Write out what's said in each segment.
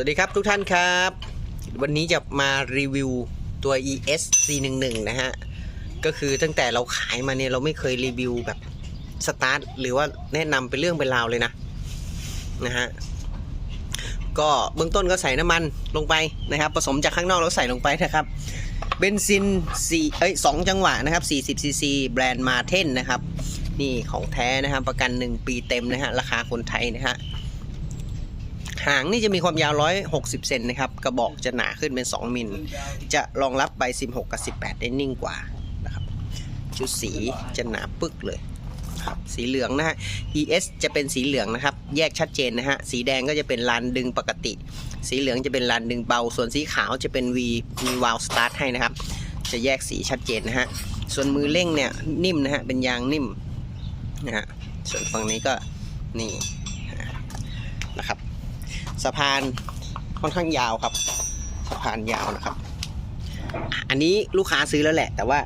วัสดีครับทุกท่านครับ วันนี้จะมารีวิวตัว ES C11 นะฮะ ก็คือตั้งแต่เราขายมาเนี่ยเราไม่เคยรีวิวแบบสตาร์ทหรือว่าแนะนำเป็นเรื่องเป็นราวเลยนะ นะฮะ ก็เบื้องต้นก็ใส่น้ำมันลงไปนะครับ ผสมจากข้างนอกแล้วใส่ลงไปนะครับ เบนซิน4เอ้ย2จังหวะนะครับ40ซีซีแบรนด์มาเทนนะครับ นี่ของแท้นะครับประกัน 1 ปีเต็มนะฮะราคาคนไทยนะฮะ หางนี่จะมีความยาว 160 เซนนะครับ กระบอกจะหนาขึ้นเป็น 2 มิล จะรองรับใบ 16 กับ 18 ได้นิ่งกว่านะครับ ชุดสีจะหนาปึกเลยครับ สีเหลืองนะฮะ ES จะเป็นสีเหลืองนะครับ แยกชัดเจนนะฮะ สีแดงก็จะเป็นลานดึงปกติ สีเหลืองจะเป็นลานดึงเบา ส่วนสีขาวจะเป็น V มีวาลสตาร์ทให้นะครับ จะแยกสีชัดเจนนะฮะ ส่วนมือเร่งเนี่ยนิ่มนะฮะ เป็นยางนิ่มนะฮะ ส่วนฝั่งนี้ก็นี่นะครับ สะพานค่อนข้างยาวครับ สะพานยาวนะครับ อันนี้ลูกค้าซื้อแล้วแหละ แต่ว่า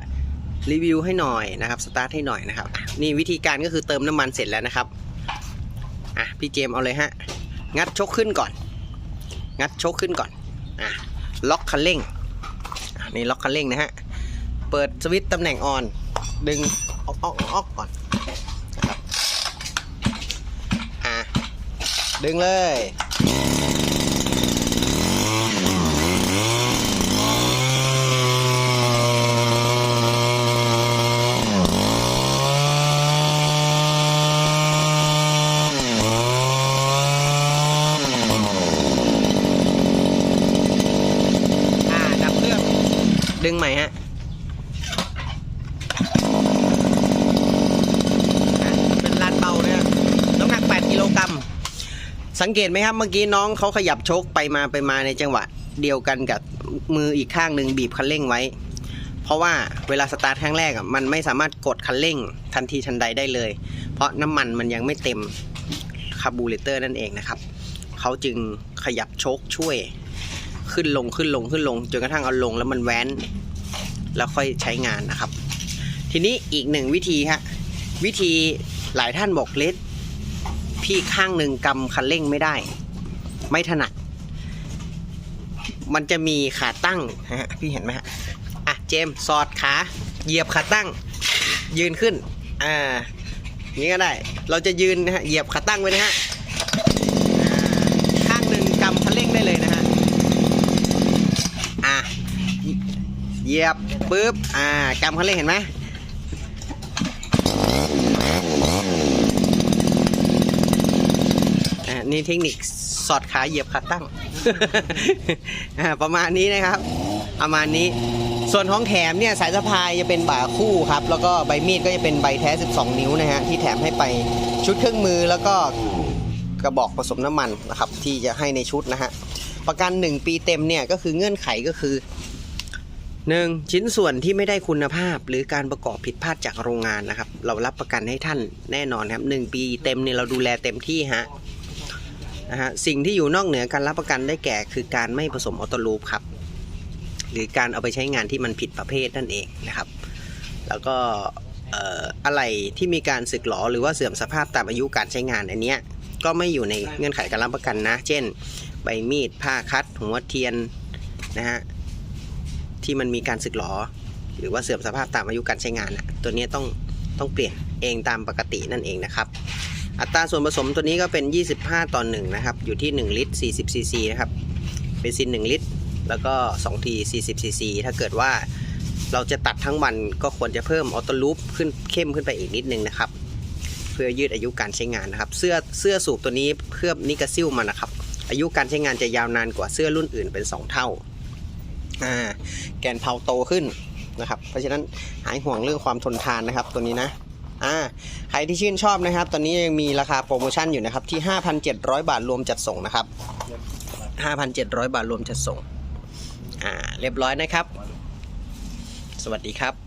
รีวิวให้หน่อยนะครับสตาร์ทให้หน่อยนะครับ นี่วิธีการก็คือเติมน้ำมันเสร็จแล้วนะครับอะพี่เจมเอาเลยฮะงัดชกขึ้นก่อน งัดชกขึ้นก่อนอะล็อกคันเร่งนี่ล็อกคันเร่งนะฮะเปิดสวิตช์ตำแหน่งออนดึงออกออกออกก่อนนะครับ อะ ดึงเลย อ่า ดับเครื่อง ดึงใหม่ฮะอะเป็นลานเบานะฮะน้ำหนัก 8 กิโลกรัม สังเกตไหมครับเมื่อกี้น้องเขาขยับชคไปมาไปมาในจังหวะเดียวกันกับมืออีกข้างหนึ่งบีบคันเร่งไว้ เพราะว่าเวลาสตาร์ทครั้งแรกอะมันไม่สามารถกดคันเร่งทันทีทันใดได้เลย เพราะน้ำมันมันยังไม่เต็มคาร์บูเรเตอร์นั่นเองนะครับเขาจึงขยับชคช่วย ขึ้นลงขึ้นลงขึ้นลงจนกระทั่งเอาลงแล้วมันแว้น แล้วค่อยใช้งานนะครับ ทีนี้อีกหนึ่งวิธีฮะวิธีหลายท่านบอกเลส พี่ข้างหนึ่งกำคันเร่งไม่ได้ ไม่ถนัด มันจะมีขาตั้งนะฮะพี่เห็นไหมฮะอะเจมสอดขาเหยียบขาตั้ง ยืนขึ้นอ่านี้ก็ได้ เราจะยืนนะฮะเหยียบขาตั้งไว้นะฮะข้างหนึ่งกำคันเร่งได้เลยนะฮะอะเหยียบปุ๊บอ่ากำคันเร่งเห็นไหมอ่า นี่เทคนิคสอดขาเหยียบขาตั้ง ประมาณนี้นะครับ ประมาณนี้ ส่วนของแถมเนี่ยสายสะพายจะเป็นบ่าคู่ครับ แล้วก็ใบมีดก็จะเป็นใบแท้ 12 นิ้วนะฮะที่แถมให้ไปชุดเครื่องมือแล้วก็กระบอกผสมน้ำมันนะครับ ที่จะให้ในชุดนะฮะประกัน 1 ปีเต็มเนี่ยก็คือเงื่อนไขก็คือ 1. ชิ้นส่วนที่ไม่ได้คุณภาพ หรือการประกอบผิดพลาดจากโรงงานนะครับ เรารับประกันให้ท่านแน่นอนครับ 1 ปีเต็มเนี่ยเราดูแลเต็มที่ฮะ นะฮะสิ่งที่อยู่นอกเหนือการรับประกันได้แก่ คือการไม่ผสมออโต้ลูปครับ หรือการเอาไปใช้งานที่มันผิดประเภทนั่นเองนะครับ แล้วก็อะไรที่มีการสึกหรอหรือว่าเสื่อมสภาพตามอายุการใช้งานอันเนี้ยก็ไม่อยู่ในเงื่อนไขการรับประกันนะ เช่น ใบมีด ผ้าคัด หัวเทียนนะฮะที่มันมีการสึกหรอ หรือว่าเสื่อมสภาพตามอายุการใช้งานอะตัวนี้ต้องต้องเปลี่ยนเองตามปกตินั่นเองนะครับ อัตราส่วนผสมตัวนี้ก็เป็น 25 ต่อ1นะครับ อยู่ที่ 1 ลิตร 40 ซีซีนะครับเบนซิน 1 ลิตร แล้วก็2ที40 ซีซี ถ้าเกิดว่าเราจะตัดทั้งวันก็ควรจะเพิ่มออโต้ลูปขึ้นเข้มขึ้นไปอีกนิดนึงนะครับ เพื่อยืดอายุการใช้งานนะครับ เสื้อเสื้อสูบตัวนี้เคลือบนิกาซิลมานะครับ อายุการใช้งานจะยาวนานกว่าเสื้อรุ่นอื่นเป็น 2 เท่าอ่าแกนเพาโตขึ้นนะครับ เพราะฉะนั้นหายห่วงเรื่องความทนทานนะครับตัวนี้นะ อ่าใครที่ชื่นชอบนะครับ ตอนนี้ยังมีราคาโปรโมชั่นอยู่นะครับที่ 5,700 บาทรวมจัดส่งนะครับ 5,700 บาทรวมจัดส่งอ่าเรียบร้อยนะครับ สวัสดีครับ